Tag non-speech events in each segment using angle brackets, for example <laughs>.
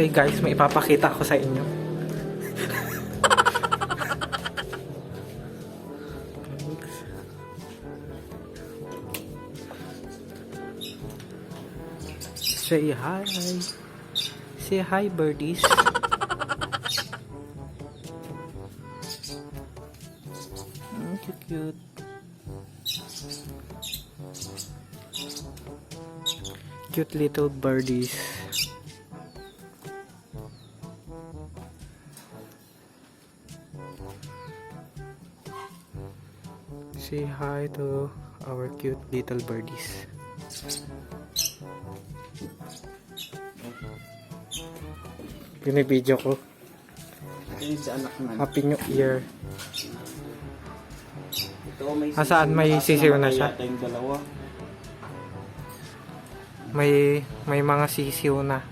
Okay guys, may ipapakita ko sa inyo. Say hi. Say hi, birdies. Mm, cute, cute. Cute little birdies. Say hi to our cute little birdies. Binibideo ko. Yun sa anak na. Happy New Year. Ito may Ah, saan? May Kaso sisiw na siya? yata yung dalawa. May may mga sisiw na.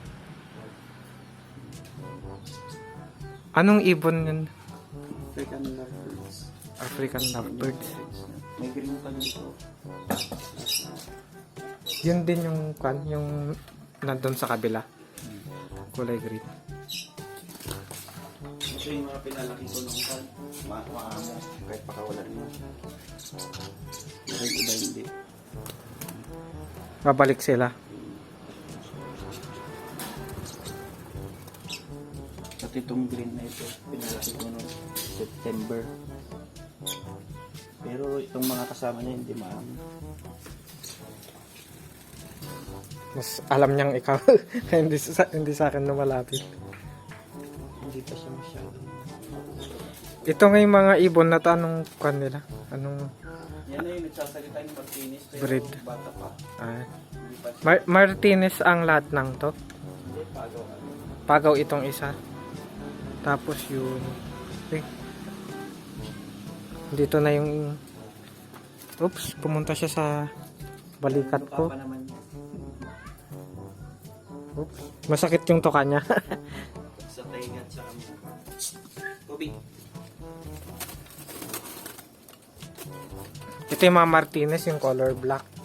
Anong ibon yun? African lovebirds. African lovebirds. May green pa dito. Yun din yung kan, yung nandun sa kabila. Kulay green. Ito yung mga pinalaki ko nung kan. Ma maamo. Kahit pakawala rin. Pero yung iba hindi. Babalik sila. At itong green na ito, pinalaki ko noong September. Pero itong mga kasama niya hindi maamo. Mas alam niyang ikaw. <laughs> Hindi sa, hindi sa akin lumalapit. Hindi pa siya masyado. Ito nga yung mga ibon na to, anong kan nila? Anong, Yan na yung nagsasalita ni Martinez. Pero Breed. bata pa. ah, Hindi pa siya. Mar- Martinez ang lahat ng to. Hindi, pagaw. Pagaw itong isa. Tapos yung... Eh. Dito na yung... Oops, pumunta siya sa balikat ko. Oops. Masakit yung tuka niya. <laughs> Sa tainga at sa. Kobe. Ito yung mga Martinez, yung color black.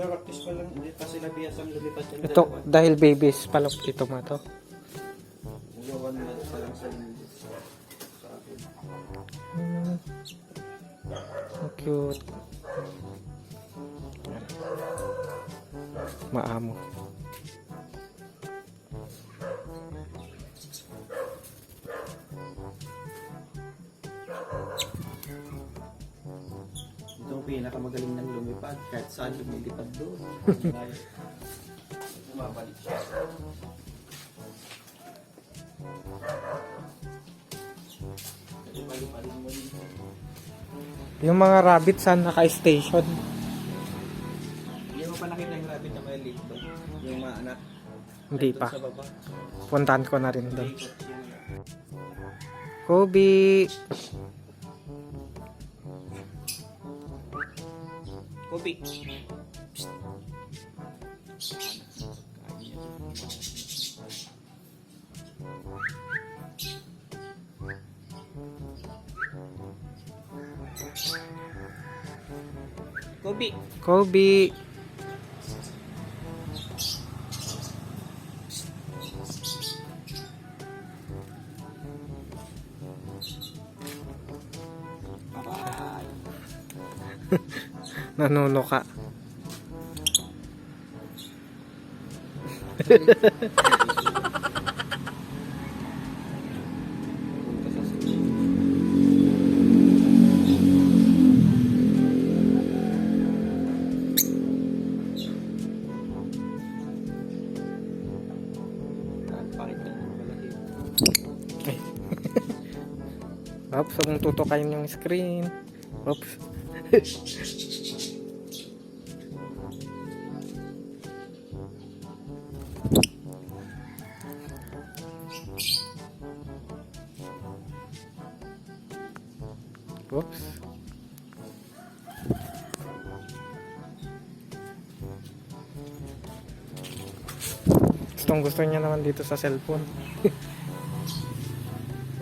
Nagpa-practice pa lang. Hindi pa sila lumipat yung Ito, dahil babies pa lang ito mga to. Magawan na sa lang sa. Ang cute. Maamo. Pinakamagaling ng lumipad. Kahit saan lumilipad doon. <laughs> Bumabalik siya. Yung mga rabbit saan naka-station? Hindi mo pa nakita yung rabbit na may doon. Yung mga anak. Hindi pa. Puntahan ko na rin doon. Ikot Kobe! Kobe. Kobe. Kobe! Nanuno <laughs> ka. Pakit ka ng balahibo. Ay. Oops, mong tutukayin yung screen. Oops. <laughs> Oops. Gustong gusto niya naman dito sa cellphone. <laughs>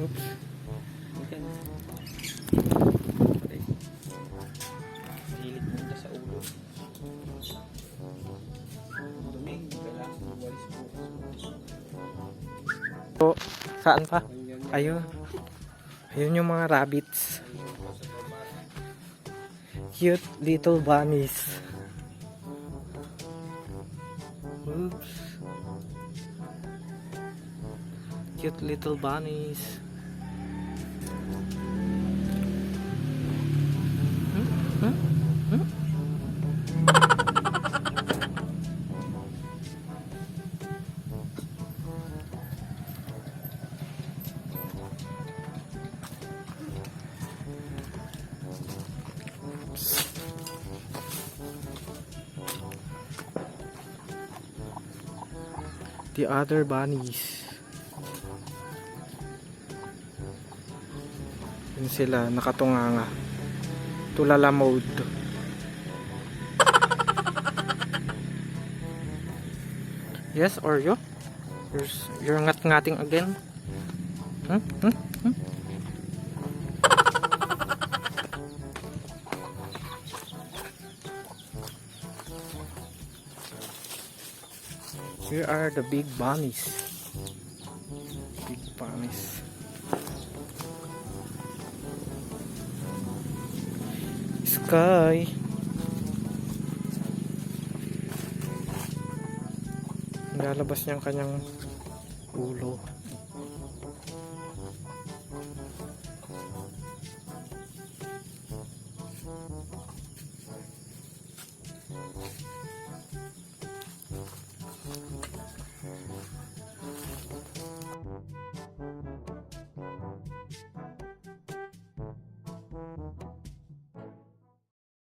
Oops. So, saan pa? Ayun. Ayun yung mga rabbits. Cute little bunnies. Oops. Cute little bunnies. The other bunnies. Yun sila, nakatunganga. Tulala mode. Yes, Oreo? You're, you're ngat-ngating again? Hmm? Hmm? Hmm? Here are the big bunnies. Big bunnies. Sky. Lalabas niya ang kanyang ulo. Mm-hmm.